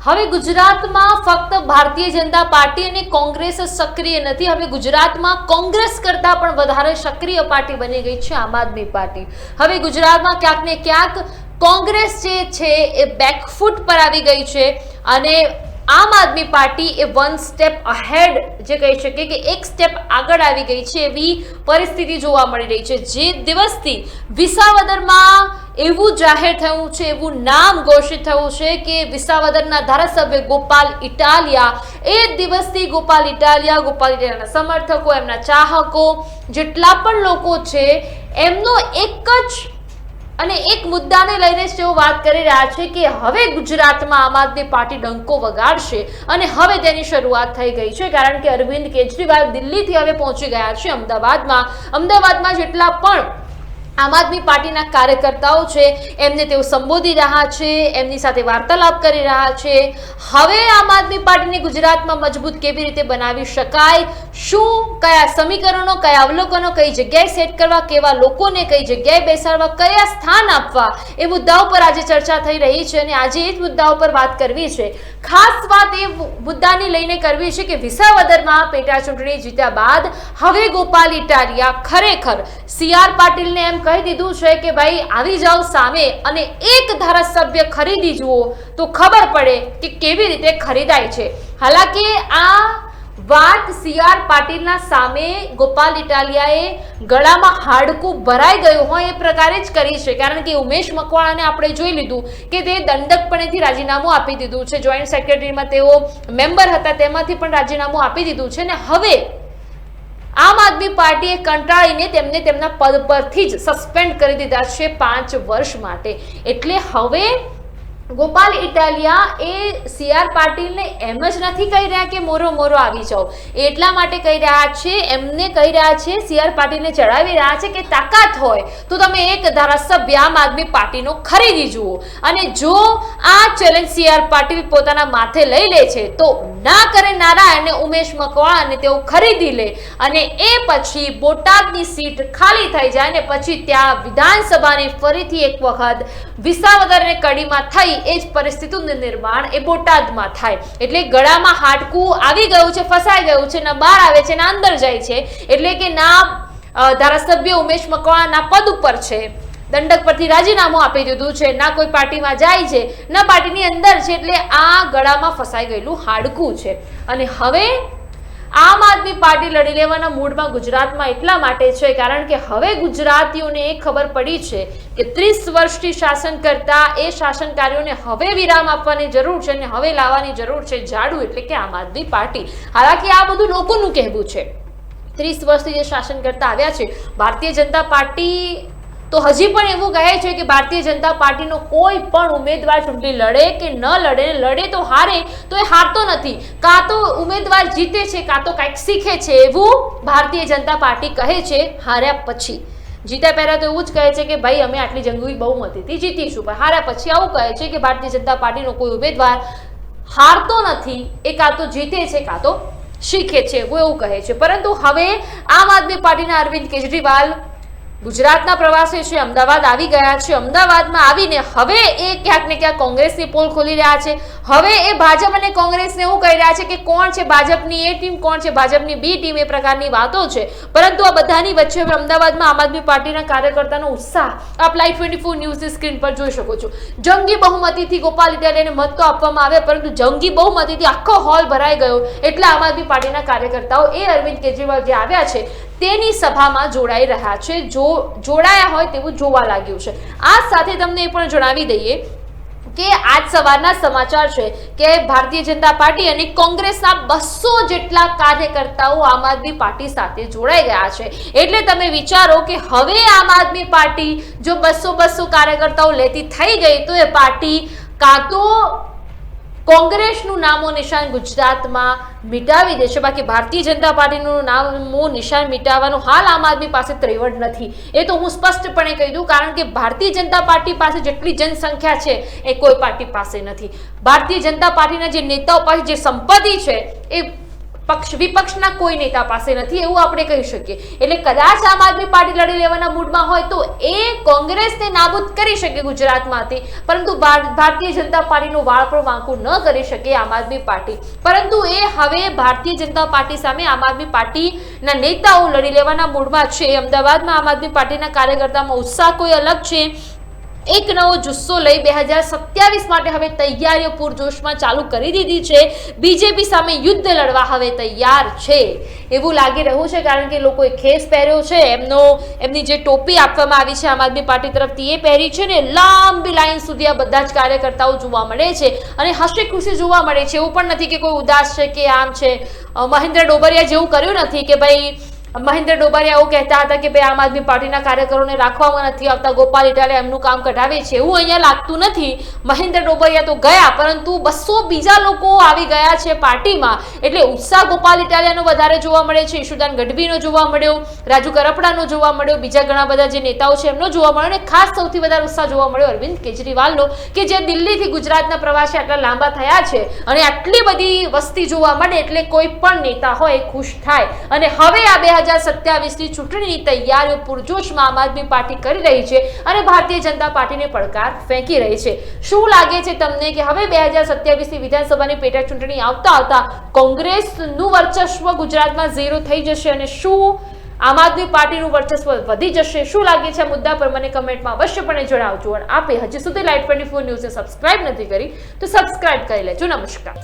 હવે ગુજરાતમાં ફક્ત ભારતીય જનતા પાર્ટી અને કોંગ્રેસ સક્રિય નથી, હવે ગુજરાતમાં કોંગ્રેસ કરતાં પણ વધારે સક્રિય પાર્ટી બની ગઈ છે આમ આદમી પાર્ટી. હવે ગુજરાતમાં ક્યાંક ને ક્યાંક કોંગ્રેસ જે છે એ બેકફૂટ પર આવી ગઈ છે અને આમ આદમી પાર્ટી એ વન સ્ટેપ અહેડ જે કહી શકીએ કે એક સ્ટેપ આગળ આવી ગઈ છે એવી પરિસ્થિતિ જોવા મળી રહી છે. જે દિવસથી વિસાવદરમાં એવું જાહેર થયું છે, એવું નામ ઘોષિત થયું છે કે વિસાવદરના ધારાસભ્ય ગોપાલ ઇટાલિયા, એ દિવસથી ગોપાલ ઇટાલિયા, ગોપાલ ઇટાલિયાના સમર્થકો, એમના ચાહકો, જેટલા પણ લોકો છે, એમનો એક જ અને એક મુદ્દાને લઈને તેઓ વાત કરી રહ્યા છે કે હવે ગુજરાતમાં આમ આદમી પાર્ટી ડંકો વગાડશે અને હવે તેની શરૂઆત થઈ ગઈ છે, કારણ કે અરવિંદ કેજરીવાલ દિલ્હીથી હવે પહોંચી ગયા છે અમદાવાદમાં. અમદાવાદમાં જેટલા પણ આમ આદમી પાર્ટીના કાર્યકર્તાઓ છે, એમને તેઓ સંબોધી રહ્યા છે, એમની સાથે વાર્તાલાપ કરી રહ્યા છે. હવે આમ આદમી પાર્ટીને ગુજરાતમાં મજબૂત કેવી રીતે બનાવી શકાય? શું, કયા સમીકરણો, કયા અવલોકનો, કઈ જગ્યાએ સેટ કરવા, કેવા લોકોને કઈ જગ્યાએ બેસાડવા, કયા સ્થાન આપવા? એ મુદ્દાઓ પર આજે ચર્ચા થઈ રહી છે અને આજે એ જ મુદ્દાઓ પર વાત કરવી છે. ખાસ વાત એ મુદ્દાની લઈને કરવી છે કે વિસાવદરમાં પેટા ચૂંટણી જીત્યા બાદ હવે ગોપાલ ઇટાલિયા ખરેખર સી આર પાટીલને એમ કહી દીધું છે કે ભાઈ આવી જાઓ સામે અને એક ધારાસભ્ય ખરીદી જુઓ તો ખબર પડે કે કેવી રીતે ખરીદાય છે. હાલાકી આ વાત સીઆર પાટીલના સામે ગોપાલ ઇટાલિયાએ ગળામાં હાડકું ભરાઈ ગયું હોય એ પ્રકારે જ કરી છે. કારણ કે ઉમેશ મકવાણાને આપણે જોઈ લીધું કે તે દંડકપણેથી રાજીનામું આપી દીધું છે. જોઈન્ટ સેક્રેટરીમાં તેઓ મેમ્બર હતા તેમાંથી પણ રાજીનામું આપી દીધું છે ને હવે આમ આદમી પાર્ટીએ કંટાળીને તેમને તેમના પદ પરથી જ સસ્પેન્ડ કરી દીધા છે પાંચ વર્ષ માટે. એટલે હવે ગોપાલ, ઇટાલિયા એ સીઆર પાટીલને એમ જ નથી કહી રહ્યા કે મોરો મોરો આવી જાઓ. એટલા માટે કહી રહ્યા છે, એમને કહી રહ્યા છે સીઆર પાટીલને ચડાવી રહ્યા છે કે તાકાત હોય તો તમે એક ધારાસભ્ય આમ આદમી પાર્ટીનો ખરીદી જુઓ. અને જો આ ચેલેન્જ સીઆર પાટીલ પોતાના માથે લઈ લે છે, તો ના કરે નારાયણ અને ઉમેશ મકવાણાને તેઓ ખરીદી લે. અને એ પછી બોટાદની સીટ ખાલી થઈ જાય ને પછી ત્યાં વિધાનસભાની ફરીથી એક વખત વિસાવદર અને કડીમાં થઈ એ જ પરિસ્થિતિનું નિર્માણ એ બોટાદમાં થાય. એટલે ગળામાં હાડકું આવી ગયું છે, ફસાઈ ગયું છે, ના બહાર આવે છે ના અંદર જાય છે. એટલે કે ના ધારાસભ્ય ઉમેશ મકવાણાના પદ ઉપર છે. દંડક પરથી રાજીનામું આપી દીધું છે. ના કોઈ પાર્ટીમાં જાય છે, ના પાર્ટીની અંદર છે, એટલે આ ગળામાં ફસાઈ ગયેલું હાડકું છે. અને હવે આમ આદમી પાર્ટી લડી લેવાના મૂડમાં ગુજરાતમાં એટલા માટે છે, કારણ કે હવે ગુજરાતીઓને એ ખબર પડી છે કે ત્રીસ વર્ષથી શાસન કરતા એ શાસનકારીઓને હવે વિરામ આપવાની જરૂર છે અને હવે લાવવાની જરૂર છે ઝાડુ એટલે કે આમ આદમી પાર્ટી. હાલાકી આ બધું લોકોનું કહેવું છે. ત્રીસ વર્ષથી જે શાસન કરતા આવ્યા છે, ભારતીય જનતા પાર્ટી તો હજી પણ એવું કહે છે કે ભારતીય જનતા પાર્ટીનો કોઈ પણ ઉમેદવાર ચૂંટણી લડે કે ન લડે લડે તો હારે, તો એ હારતો નથી. કાં તો ઉમેદવાર જીતે છે, કાં તો કંઈક શીખે છે, એવું ભારતીય જનતા પાર્ટી કહે છે હાર્યા પછી. જીત્યા પહેલાં તો એવું જ કહે છે કે ભાઈ, અમે આટલી જંગી બહુમતીથી જીતીશું. પણ હાર્યા પછી આવું કહે છે કે ભારતીય જનતા પાર્ટીનો કોઈ ઉમેદવાર હારતો નથી, એ કાં તો જીતે છે, કાં તો શીખે છે, એવું એવું કહે છે. પરંતુ હવે આમ આદમી પાર્ટીના અરવિંદ કેજરીવાલ ગુજરાતના પ્રવાસે છે, અમદાવાદ આવી ગયા છે, અમદાવાદમાં આવીને હવે એ ક્યાંક ને ક્યાંક કોંગ્રેસની પોલ ખોલી રહ્યા છે. હવે એ ભાજપ અને કોંગ્રેસને એવું કહી રહ્યા છે કે કોણ છે ભાજપની એ ટીમ, કોણ છે ભાજપની બી ટીમ એ પ્રકારની વાતો છે. પરંતુ આ બધાની વચ્ચે હવે અમદાવાદમાં આમ આદમી પાર્ટીના કાર્યકર્તાનો ઉત્સાહ આપ લાઈવ ટ્વેન્ટી ફોર ન્યૂઝની સ્ક્રીન પર જોઈ શકો છો. જંગી બહુમતીથી ગોપાલ ઇટાલિયાને મત તો આપવામાં આવે પરંતુ જંગી બહુમતીથી આખો હોલ ભરાઈ ગયો. એટલે આમ આદમી પાર્ટીના કાર્યકર્તાઓ એ અરવિંદ કેજરીવાલ જે આવ્યા છે તેની સભામાં જોડાઈ રહ્યા છે. જો જોડાયા હોય તેવું જોવા લાગ્યું છે. આ સાથે તમને એ પણ જણાવી દઈએ કે આજ સવારના સમાચાર છે કે ભારતીય જનતા પાર્ટી અને કોંગ્રેસના બસો જેટલા કાર્યકર્તાઓ આમ આદમી પાર્ટી સાથે જોડાઈ ગયા છે. એટલે તમે વિચારો કે હવે આમ આદમી પાર્ટી જો બસો બસો કાર્યકર્તાઓ લેતી થઈ ગઈ તો એ પાર્ટી કાં તો કોંગ્રેસનું નામો નિશાન ગુજરાતમાં મિટાવી દેશે બાકી ભારતીય જનતા પાર્ટીનું નામો નિશાન મિટાવવાનું હાલ આમ આદમી પાસે ત્રેવડ નથી. એ તો હું સ્પષ્ટપણે કહી દઉં, કારણ કે ભારતીય જનતા પાર્ટી પાસે જેટલી જનસંખ્યા છે, એ કોઈ પાર્ટી પાસે નથી. ભારતીય જનતા પાર્ટીના જે નેતાઓ પાસે જે સંપત્તિ છે, એ પક્ષ વિપક્ષના કોઈ નેતા પાસે નથી એવું આપણે કહી શકીએ. એટલે કદાચ આમ આદમી પાર્ટી લડી લેવાના મૂડમાં હોય તો એ કોંગ્રેસને નાબૂદ કરી શકે ગુજરાતમાંથી. પરંતુ ભાર- ભારતીય જનતા પાર્ટીનું વાળ પણ વાંકું ન કરી શકે આમ આદમી પાર્ટી. પરંતુ એ હવે ભારતીય જનતા પાર્ટી સામે આમ આદમી પાર્ટીના નેતાઓ લડી લેવાના મૂડમાં છે. અમદાવાદમાં આમ આદમી પાર્ટીના કાર્યકર્તામાં ઉત્સાહ કોઈ અલગ છે? એક નવો જુસ્સો લઈ બે હજાર સત્યાવીસ માટે હવે તૈયારીઓ પૂરજોશમાં ચાલુ કરી દીધી છે. બીજેપી સામે યુદ્ધ લડવા હવે તૈયાર છે. એવું લાગી રહ્યું છે કારણ કે લોકોએ ખેસ પહેર્યો છે. એમનો, એમની જે ટોપી આપવામાં આવી છે આમ આદમી પાર્ટી તરફથી એ પહેરી છે ને લાંબી લાઈન સુધી આ બધા જ કાર્યકર્તાઓ જોવા મળે છે અને હસી ખુશી જોવા મળે છે. એવું પણ નથી કે કોઈ ઉદાસ છે કે આમ છે. મહેન્દ્ર ડોબરિયા જેવું કર્યું નથી કે ભાઈ મહેન્દ્ર ડોબારિયા એવું કહેતા હતા કે ભાઈ, આમ આદમી પાર્ટીના કાર્યકરોને રાખવામાં નથી આવતા. ગોપાલ ઇટાલે એમનું કામ કઢાવે છે. એવું અહીંયા લાગતું નથી. મહેન્દ્ર ડોબરિયા તો ગયા, પરંતુ બસો બીજા લોકો આવી ગયા છે પાર્ટીમાં. એટલે ઉત્સાહ ગોપાલ ઇટાલિયાનો વધારે જોવા મળે છે. ઈશુદાન ગઢવીનો જોવા મળ્યો, રાજુ કરપડાનો જોવા મળ્યો, બીજા ઘણા બધા જે નેતાઓ છે એમનો જોવા મળ્યો, અને ખાસ સૌથી વધારે ઉત્સાહ જોવા મળ્યો અરવિંદ કેજરીવાલનો, કે જે દિલ્હીથી ગુજરાતના પ્રવાસે આટલા લાંબા થયા છે. અને આટલી બધી વસ્તી જોવા મળે એટલે કોઈ પણ નેતા હોય ખુશ થાય. અને હવે આ બે સત્યાવીસની ચૂંટણીની તૈયારીઓ પૂરજોશમાં આમ આદમી પાર્ટી કરી રહી છે અને ભારતીય જનતા પાર્ટીને પડકાર ફેંકી રહી છે. શું લાગે છે તમને કે હવે બે હજાર સત્યાવીસની વિધાનસભાની પેટા ચૂંટણી આવતા આવતા કોંગ્રેસનું વર્ચસ્વ ગુજરાતમાં ઝીરો થઈ જશે અને શું આમ આદમી પાર્ટીનું વર્ચસ્વ વધી જશે? શું લાગે છે આ મુદ્દા પર મને કમેન્ટમાં અવશ્યપણે જણાવજો. અને આપે હજી સુધી લાઈટ ટ્વેન્ટી ફોર ન્યૂઝને સબસ્ક્રાઇબ નથી કરી તો સબસ્ક્રાઇબ કરી લેજો. નમસ્કાર.